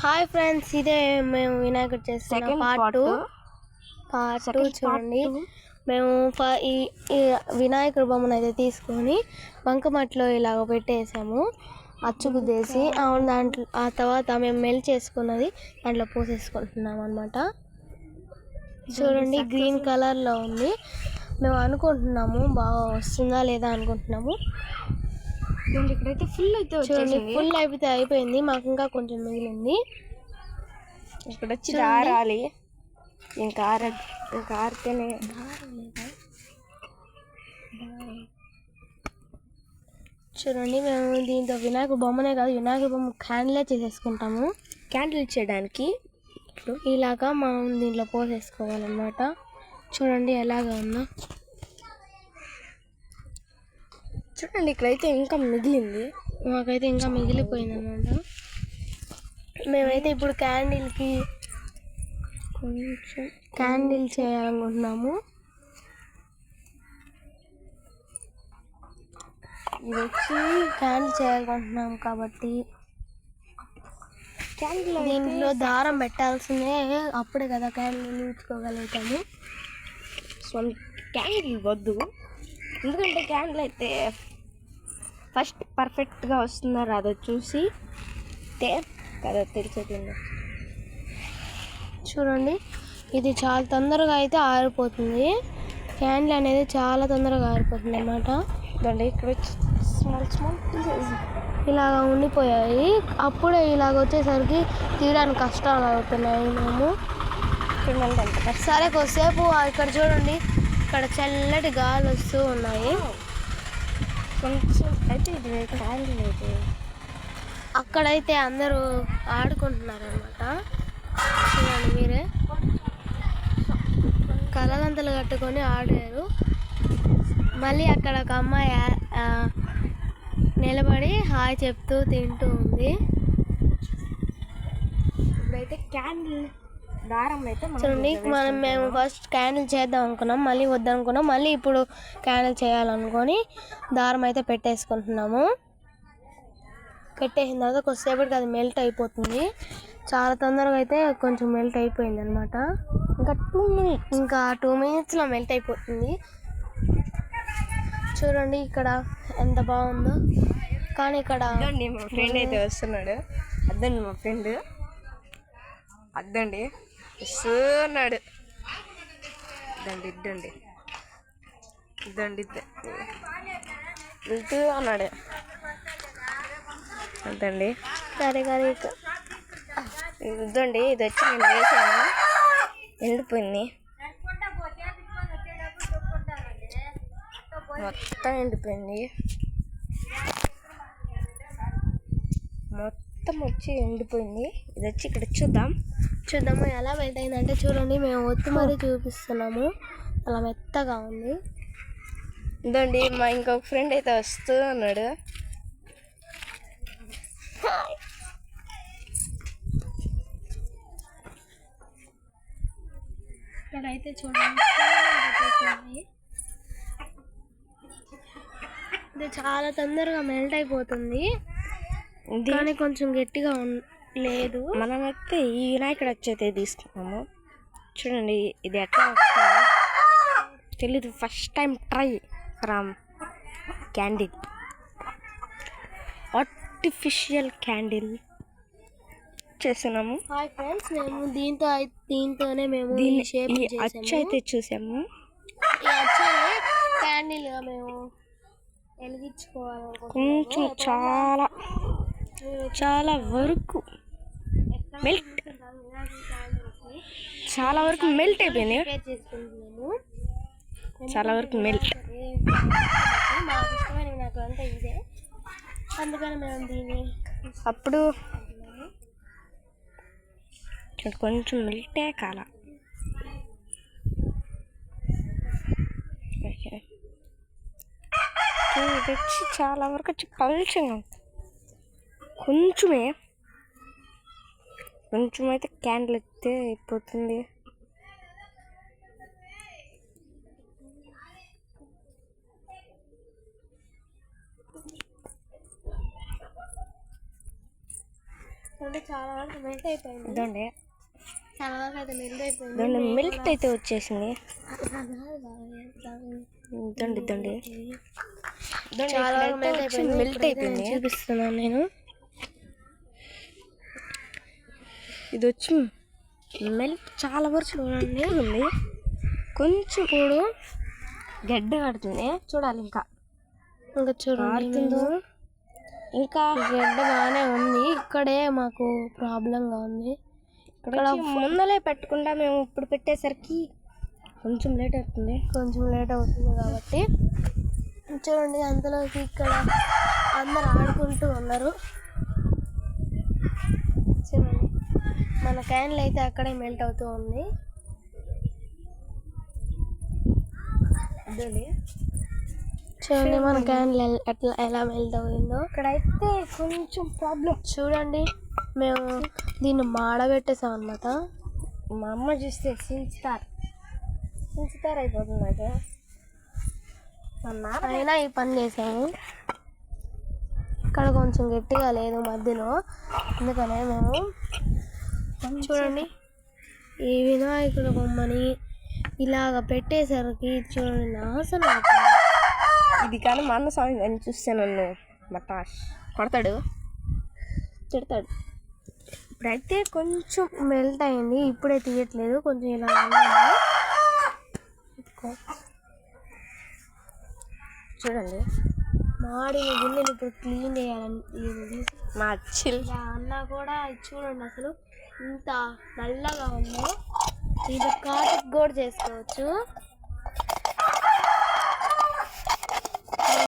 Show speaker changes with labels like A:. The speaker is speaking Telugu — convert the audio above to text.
A: హాయ్ ఫ్రెండ్స్ ఇదే మేము వినాయకుడు
B: second
A: part two part two చూడండి. మేము ఈ వినాయకుడు బొమ్మను అయితే తీసుకొని బంకమట్లో ఇలాగ పెట్టేసాము. అచ్చు గుద్దేసి ఆ దాంట్లో ఆ తర్వాత మేము మెల్ చేసుకున్నది దాంట్లో పోసేసుకుంటున్నాం అనమాట చూడండి గ్రీన్ కలర్లో ఉంది. మేము అనుకుంటున్నాము బాగా వస్తుందా లేదా అనుకుంటున్నాము.
B: ఇక్కడైతే ఫుల్ అయితే
A: చూడండి ఫుల్ అయిపోతే అయిపోయింది. మాకు ఇంకా కొంచెం మిగిలింది.
B: ఇక్కడ వచ్చి దారాలి. ఇంకా ఆర ఇంకా ఆరితేనే
A: చూడండి మేము దీంతో వినాయకుడు బొమ్మనే కాదు వినాయకుడు బొమ్మ క్యాండిలే చేసేసుకుంటాము.
B: క్యాండిల్ చేయడానికి
A: ఇలాగా మనం దీంట్లో పోసేసుకోవాలన్నమాట. చూడండి ఎలాగా ఉందో.
B: చూడండి ఇక్కడైతే ఇంకా మిగిలింది.
A: మాకైతే ఇంకా మిగిలిపోయింది అనమాట మేమైతే ఇప్పుడు క్యాండిల్కి కొంచెం క్యాండిల్ చేయాలనుకుంటున్నాము. ఇది వచ్చి క్యాండిల్ చేయాలనుకుంటున్నాం కాబట్టి
B: క్యాండిల్
A: దీంట్లో దారం పెట్టాల్సిందే అప్పుడే కదా క్యాండిల్ ఉంచుకోగలుగుతాము
B: సొంత క్యాండిల్ వద్దు. ఎందుకంటే క్యాండిల్ అయితే ఫస్ట్ పర్ఫెక్ట్గా వస్తుందో రాదో చూసి కదా తెలిసేది
A: చూడండి ఇది చాలా తొందరగా అయితే ఆరిపోతుంది. క్యాండిల్ అనేది చాలా తొందరగా ఆరిపోతుంది అన్నమాట.
B: ఇక్కడ స్మాల్ స్మాల్ పీసెస్
A: ఇలాగ ఉండిపోయాయి. అప్పుడే ఇలాగ వచ్చేసరికి తీయడానికి కష్టాలు అవుతున్నాయి మేము. సరే కొద్దిసేపు ఇక్కడ చూడండి. ఇక్కడ చల్లటి గాలి వస్తూ ఉన్నాయి.
B: కొంచెం అయితే ఇది క్యాండిల్ అయితే
A: అక్కడైతే అందరూ ఆడుకుంటున్నారు అనమాట చూడండి మీరే. కలగంతలు కట్టుకొని ఆడారు. మళ్ళీ అక్కడ ఒక అమ్మాయి నిలబడి హాయ్ చెప్తూ తింటూ ఉంది.
B: ఇప్పుడైతే క్యాండిల్
A: చూడండి మనం మేము ఫస్ట్ క్యాండిల్ చేద్దాం అనుకున్నాం మళ్ళీ వద్దనుకున్నాం మళ్ళీ ఇప్పుడు క్యాండిల్ చేయాలనుకొని దారం అయితే పెట్టేసుకుంటున్నాము. పెట్టేసిన తర్వాత కొద్దిసేపటికి అది మెల్ట్ అయిపోతుంది. చాలా తొందరగా అయితే కొంచెం మెల్ట్ అయిపోయింది అనమాట
B: ఇంకా టూ మినిట్స్
A: ఇంకా టూ మినిట్స్లో మెల్ట్ అయిపోతుంది. చూడండి ఇక్కడ ఎంత బాగుందో. కానీ ఇక్కడ
B: మా ఫ్రెండ్ అయితే వస్తున్నాడు. అద్దండి మా ఫ్రెండ్ అద్దండి. వస్తున్నాడు ఇద్దండి ఇద్దండి ఇద్దండి వెళ్తూ అన్నాడు. అద్దండి
A: సరే
B: ఇది ఇద్దండి ఇది వచ్చి నేను వేసాను ఎండిపోయింది. మొత్తం ఎండిపోయింది. మొత్తం మొత్తం వచ్చి ఎండిపోయింది. ఇది వచ్చి ఇక్కడ చూద్దాం.
A: చూద్దాము ఎలా మెల్ట్ అయిందంటే చూడండి మేము ఒత్తి మరీ చూపిస్తున్నాము. అలా మెత్తగా ఉంది.
B: ఇదండి మా ఇంకొక ఫ్రెండ్ అయితే వస్తూ ఉన్నాడు.
A: ఇక్కడైతే చూడండి ఇది చాలా తొందరగా మెల్ట్ అయిపోతుంది. కానీ కొంచెం గట్టిగా లేదు.
B: మనమైతే ఈ వినాయకుడు వచ్చి అయితే తీసుకున్నాము చూడండి ఇది ఎట్లా వస్తుందో. తెలీదు first time try from candle artificial candle చేస్తున్నాము.
A: హాయ్ ఫ్రెండ్స్ మేము దీంతో దీంతోనే మేము
B: దీన్ని
A: షేప్
B: అచ్చు అయితే చూసాము.
A: ఈ అచ్చుని క్యాండిల్గా మేము వెలిగించుకోవాలనుకుంటున్నాము.
B: కొంచెం చాలా చాలా వరకు మెల్ట్ చాలా వరకు మెల్ట్ అయిపోయింది. చాలా వరకు మెల్ట్
A: నాకు ఇదే
B: అప్పుడు కొంచెం మెల్టే కాల. ఇది వచ్చి చాలా వరకు వచ్చి పల్చంగా కొంచెమే. కొంచెం అయితే క్యాండిల్ ఎత్తే అయిపోతుంది.
A: చాలా వరకు మెల్ట్ అయిపోయింది.
B: ఇదండి.
A: చాలా వరకు అయితే మెల్ట్ అయిపోయింది.
B: అయితే వచ్చేసింది. ఇదండి ఇదండి.
A: మెల్ట్ అయిపోయింది. చూపిస్తున్నాను నేను.
B: ఇది వచ్చి మెల్ట్ చాలా వరకు చూడండి ఉంది. కొంచెం
A: ఇప్పుడు
B: గడ్డ కడుతుంది. చూడాలి ఇంకా.
A: ఇంకా
B: ఆడుతుందో ఇంకా
A: గడ్డ బాగానే ఉంది. ఇక్కడే మాకు ప్రాబ్లంగా ఉంది.
B: ఇక్కడ ముందలే పెట్టకుండా మేము ఇప్పుడు పెట్టేసరికి కొంచెం లేట్ అవుతుంది.
A: కొంచెం లేట్ అవుతుంది కాబట్టి. చూడండి అంతలోకి ఇక్కడ అందరు ఆడుకుంటూ ఉన్నారు. మన క్యాన్లు అయితే అక్కడే మెల్ట్ అవుతూ ఉంది. చూడండి మన క్యాన్లు ఎట్లా ఎలా మెల్ట్ అవుతుందో
B: ఇక్కడైతే కొంచెం ప్రాబ్లం.
A: చూడండి మేము దీన్ని మాడబెట్టేసాం అనమాట
B: మా అమ్మ చూస్తే సించుతారు సించుతారు అయిపోతుంది అయితే
A: అయినా ఈ పని చేసాము ఇక్కడ కొంచెం గట్టిగా లేదు మధ్యలో. అందుకనే మేము చూడండి. ఈ వినాయకుడు బొమ్మని ఇలాగ పెట్టేసరికి చూడండి నాశనం అయిపోయింది.
B: ఇది కానీ మా అన్న స్వామి అని చూస్తే నన్ను మటాష్ కొడతాడు. తిడతాడు. ఇప్పుడైతే కొంచెం
A: మెల్ట్ అయింది ఇప్పుడే తీయట్లేదు కొంచెం ఇలా.
B: చూడండి.
A: మాడిన గిన్నెలు ఇప్పుడు క్లీన్ చేయాలని ఇది
B: మా చిల్
A: ఇలా అన్నా కూడా చూడండి అసలు ఇంత నల్లగా ఉందో. ఇది కాటుకు కూడా చేసుకోవచ్చు.